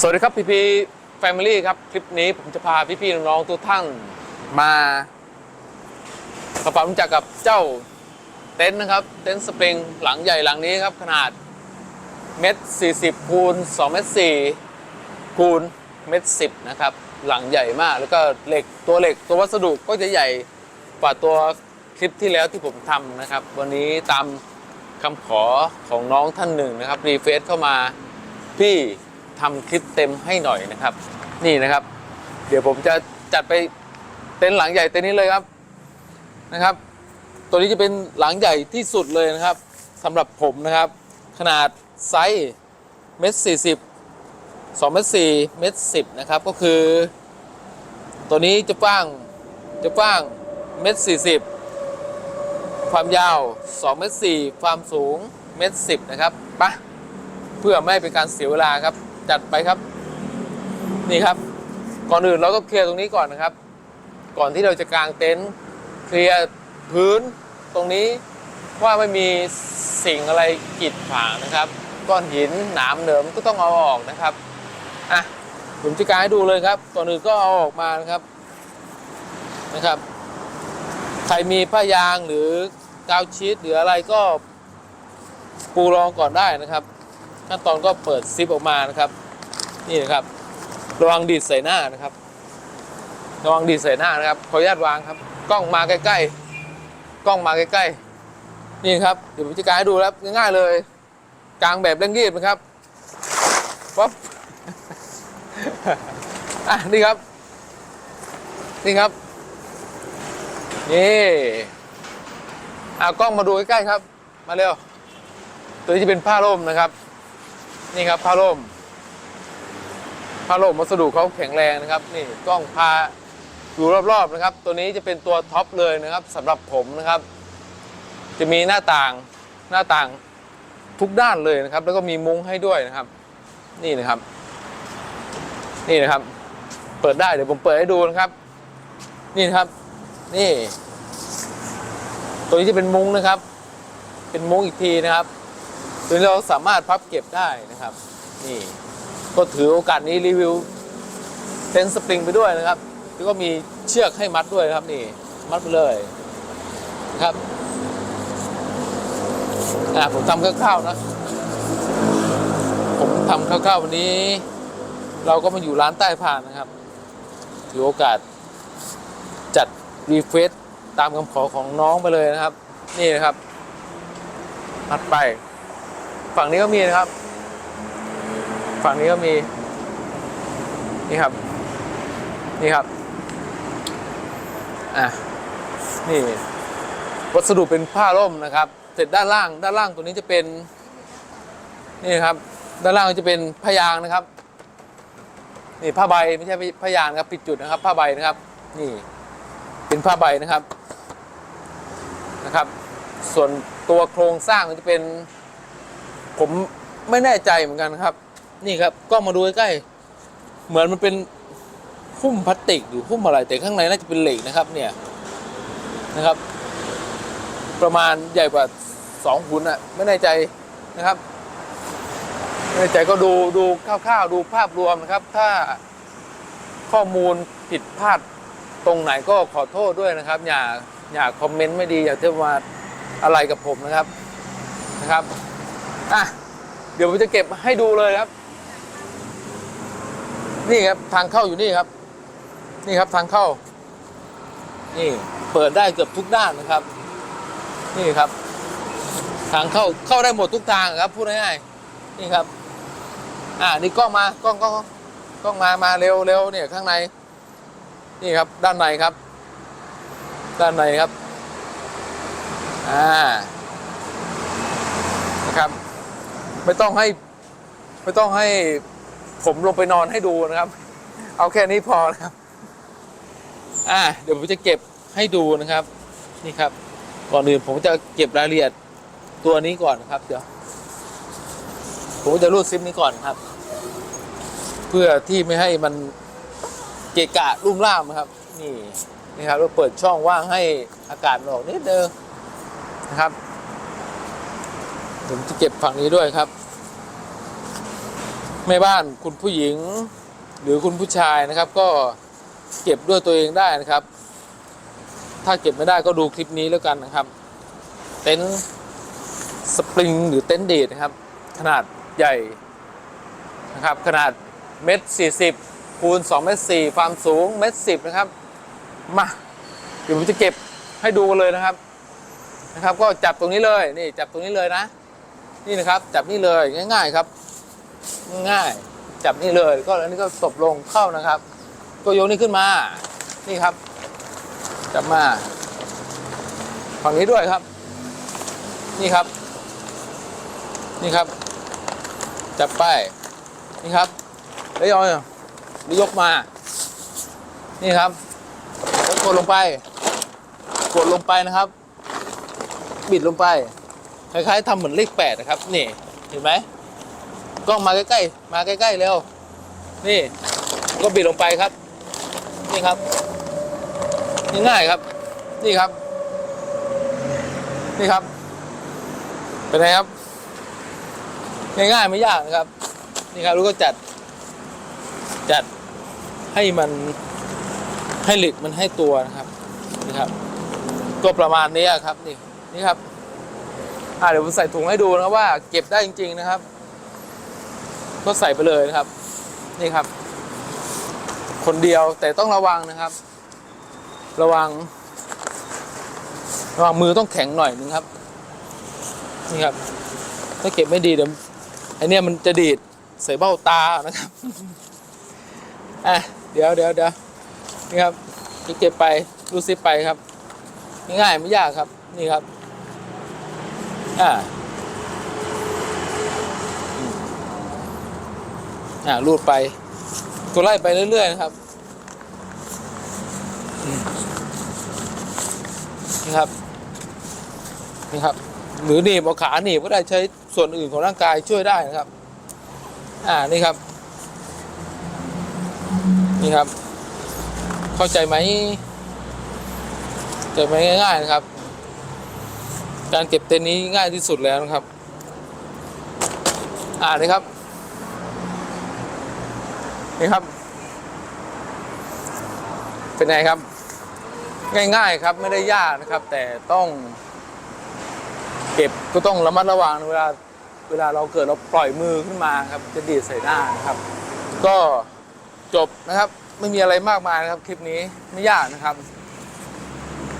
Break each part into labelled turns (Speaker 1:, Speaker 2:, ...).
Speaker 1: สวัสดีครับพี่พีแฟมิลี่ครับ คลิปนี้ผมจะพาพี่พี่น้องๆทุกท่านมาทำความรู้จักกับเจ้าเต็นท์นะครับ เต็นท์สปริงหลังใหญ่หลังนี้ครับ ขนาดเมตรสี่สิบคูณสองเมตรสี่คูณเมตรสิบนะครับ หลังใหญ่มาก แล้วก็เหล็กตัวเหล็กตัววัสดุก็จะใหญ่กว่าตัวคลิปที่แล้วที่ผมทำนะครับ วันนี้ตามคำขอของน้องท่านหนึ่งนะครับรีเฟซเข้ามาพี่ ทำคลิปเต็มให้หน่อยนะครับ นี่นะครับ เดี๋ยวผมจะจัดไปเต็นท์หลังใหญ่เต็นท์นี้เลยครับนะครับ ตัวนี้จะเป็นหลังใหญ่ที่สุดเลยนะครับสำหรับผมนะครับ ขนาดไซส์เมตรสี่สิบสองเมตรสี่เมตรสิบนะครับก็คือ ตัวนี้จะกว้างจะกว้างเมตรสี่สิบความยาว2เมตรสี่ความสูงเมตรสิบนะครับไปะเพื่อไม่เป็นการเสียเวลาครับ จัดไปครับ นี่ครับ ก่อนอื่นเราต้องเคลียร์ตรงนี้ก่อนนะครับ ก่อนที่เราจะกางเต็นท์เคลียร์พื้นตรงนี้ว่าไม่มีสิ่งอะไรกีดขวางนะครับ ก้อนหินหนามเหนิมก็ต้องเอาออกนะครับอะผมจะกางให้ดูเลยครับ ก่อนอื่นก็เอาออกมานะครับนะครับ ใครมีผ้ายางหรือกาวชีตหรืออะไรก็ปูรองก่อนได้นะครับ ขั้นตอนก็เปิดซิปออกมานะครับ นี่นะครับ ระวังดีดใส่หน้านะครับ ระวังดีดใส่หน้านะครับขออนุญาตวางครับ กล้องมาใกล้ ๆ กล้องมาใกล้ๆ นี่ครับเดี๋ยวผมจะกางให้ดูครับง่ายๆเลย กลางแบบเร่งรีบนะครับปั๊บอะนี่ครับ นี่ครับนี่เอากล้องมาดูใกล้ๆครับ มาเร็ว ตัวนี้จะเป็นผ้าร่มนะครับ นี่ครับผ้าร่มผ้าร่มวัสดุเขาแข็งแรงนะครับ นี่กล้องพาดูรอบๆนะครับ ตัวนี้จะเป็นตัวท็อปเลยนะครับสำหรับผมนะครับ จะมีหน้าต่างหน้าต่างทุกด้านเลยนะครับ แล้วก็มีมุ้งให้ด้วยนะครับ นี่นะครับ นี่นะครับ เปิดได้เดี๋ยวผมเปิดให้ดูนะครับ นี่นะครับ นี่ ตัวนี้จะเป็นมุ้งนะครับ เป็นมุ้งอีกทีนะครับ ตัวนี้เราสามารถพับเก็บได้นะครับ นี่ก็ถือโอกาสนี้รีวิวเต็นท์สปริงไปด้วยนะครับ แล้วก็มีเชือกให้มัดด้วยครับนี่ มัดไปเลยครับอ่าผมทำคร่าวๆนะ ผมทำคร่าวๆวันนี้ เราก็มาอยู่ร้านใต้พานนะครับ ถือโอกาสจัดรีเฟซตามคำขอของน้องไปเลยนะครับ นี่นะครับ มัดไป ฝั่งนี้ก็มีนะครับ ฝั่งนี้ก็มี นี่ครับ นี่ครับ อะ นี่ วัสดุเป็นผ้าร่มนะครับ เสร็จด้านล่าง ด้านล่างตัวนี้จะเป็น นี่ครับ ด้านล่างจะเป็นผ้ายางนะครับ นี่ผ้าใบไม่ใช่ผ้ายางนครับผิดจุดนะครับ ผ้าใบนะครับ นี่ เป็นผ้าใบนะครับ นะครับ ส่วนตัวโครงสร้างมันจะเป็น ผมไม่แน่ใจเหมือนกันครับ นี่ครับกล้องมาดูใกล้ๆเหมือนมันเป็นหุ้มพลาสติกหรือหุ้มอะไรแต่ข้างในน่าจะเป็นเหล็กนะครับ เนี่ยนะครับ ประมาณใหญ่กว่าสองหุ่นอะไม่แน่ใจนะครับไม่แน่ใจก็ดูดูคร่าวๆดูภาพรวมนะครับ ถ้าข้อมูลผิดพลาดตรงไหนก็ขอโทษด้วยนะครับ อย่าอย่าคอมเมนต์ไม่ดีอย่าเที่มาอะไรกับผมนะครับนะครับ อะเดี๋ยวผมจะเก็บให้ดูเลยครับ นี่ครับทางเข้าอยู่นี่ครับ นี่ครับทางเข้า นี่เปิดได้เกือบทุกด้านนะครับ นี่ครับ ทางเข้าเข้าได้หมดทุกทางครับพูดง่ายๆนี่ครับ อ่านี่กล้องมากล้องกล้องกล้องมามาเร็วเร็วเนี่ยข้างใน นี่ครับ ด้านในครับ ด้านในครับ อ่านะครับ ไม่ต้องให้ไม่ต้องให้ผมลงไปนอนให้ดูนะครับ เอาแค่นี้พอนะครับ อ่า เดี๋ยวผมจะเก็บให้ดูนะครับ นี่ครับ ก่อนอื่นผมจะเก็บรายละเอียดตัวนี้ก่อนนะครับ เดี๋ยว ผมจะรูดซิปนี้ก่อนครับ เพื่อที่ไม่ให้มันเกะกะรุ่มร่ามครับ นี่นี่ครับเราเปิดช่องว่างให้อากาศออกนิดเดียวนะครับ ผมจะเก็บฝั่งนี้ด้วยครับ แม่บ้านคุณผู้หญิง หรือคุณผู้ชายนะครับ ก็เก็บด้วยตัวเองได้นะครับ ถ้าเก็บไม่ได้ก็ดูคลิปนี้แล้วกันนะครับ เต็นท์สปริงหรือเต็นท์เดทนะครับ ขนาดใหญ่นะครับ ขนาดเมตรสี่สิบคูณ2เมตรสี่ความสูงเมตรสิบนะครับ มาเดี๋ยวผมจะเก็บให้ดูกันเลยนะครับนะครับ ก็จับตรงนี้เลยนี่จับตรงนี้เลยนะ นี่นะครับจับนี่เลยง่าย ๆครับ ง่ายจับนี่เลย ก็อันนี้ก็ตบลงเข้านะครับ ก็ยกนี่ขึ้นมา นี่ครับ จับมาฝั่งนี้ด้วยครับ นี่ครับ นี่ครับ จับไป นี่ครับแล้วยอยแล้วยกมา นี่ครับแล้วกดลงไป กดลงไปนะครับ บิดลงไป คล้ายๆทำเหมือนเลขแปดนะครับ นี่เห็นไหมกล้องมาใกล้ๆ มาใกล้ๆเร็วนี่ก็บิดลงไปครับ นี่ครับนี่ง่ายครับ นี่ครับ นี่ครับ เป็นไงครับ ง่ายๆไม่ยากนะครับ นี่ครับแล้ก็จัด จัดให้มันให้หล็กมันให้ตัวนะครับ นี่ครับ ก็ประมาณนี้ครับ นี่นี่ครับ อ่าเดี๋ยวผมใส่ถุงให้ดูนะครับว่าเก็บได้จริง ๆนะครับ ก็ใส่ไปเลยนะครับ นี่ครับ คนเดียวแต่ต้องระวังนะครับ ระวัง ระวังมือต้องแข็งหน่อยนึงครับ นี่ครับ ถ้าเก็บไม่ดีเดี๋ยวไอเนี้ยมันจะดีดใส่เบ้าตานะครับอะเดี๋ยวเดี๋ยวเดี๋ยวนี่ครับเก็บไปรูดซิไปครับ ง่ายไม่ยากครับ นี่ครับ อ่าอ่ารูดไปก็ไล่ไปเรื่อย ๆ นะครับนี่ครับนี่ครับ หรือหนีบเอาขาหนีบก็ได้ใช้ส่วนอื่นของร่างกายช่วยได้นะครับ อ่านี่ครับ นี่ครับ เข้าใจไหมเข้าใจไหมง่ายๆนะครับ การเก็บเต็นท์นี้ง่ายที่สุดแล้วนะครับ อ่านี่ครับ นี่ครับ เป็นไงครับ ง่ายๆครับไม่ได้ยากนะครับ แต่ต้อง เก็บก็ต้องระมัดระวังเวลาเวลาเราเกิดเราปล่อยมือขึ้นมาครับ จะดีดใส่หน้านะครับ ก็จบนะครับ ไม่มีอะไรมากมายนะครับ คลิปนี้ไม่ยากนะครับ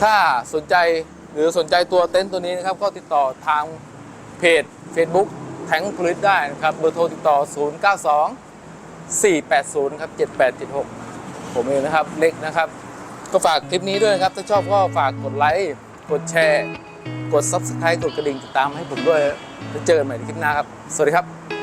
Speaker 1: ถ้าสนใจ หรือสนใจตัวเต็นท์ตัวนี้นะครับ ก็ติดต่อทางเพจ Facebook แทงพลิตได้นะครับ เบอร์โทรติดต่อ 092 480ครับ7876 ผมเองนะครับ เล็กนะครับ ก็ฝากคลิปนี้ด้วยนะครับ ถ้าชอบก็ฝากกดไลค์กดแชร์ กด Subscribe กดกระดิ่งติดตามให้ผมด้วยแล้วเจอกันใหม่ในคลิปหน้าครับ สวัสดีครับ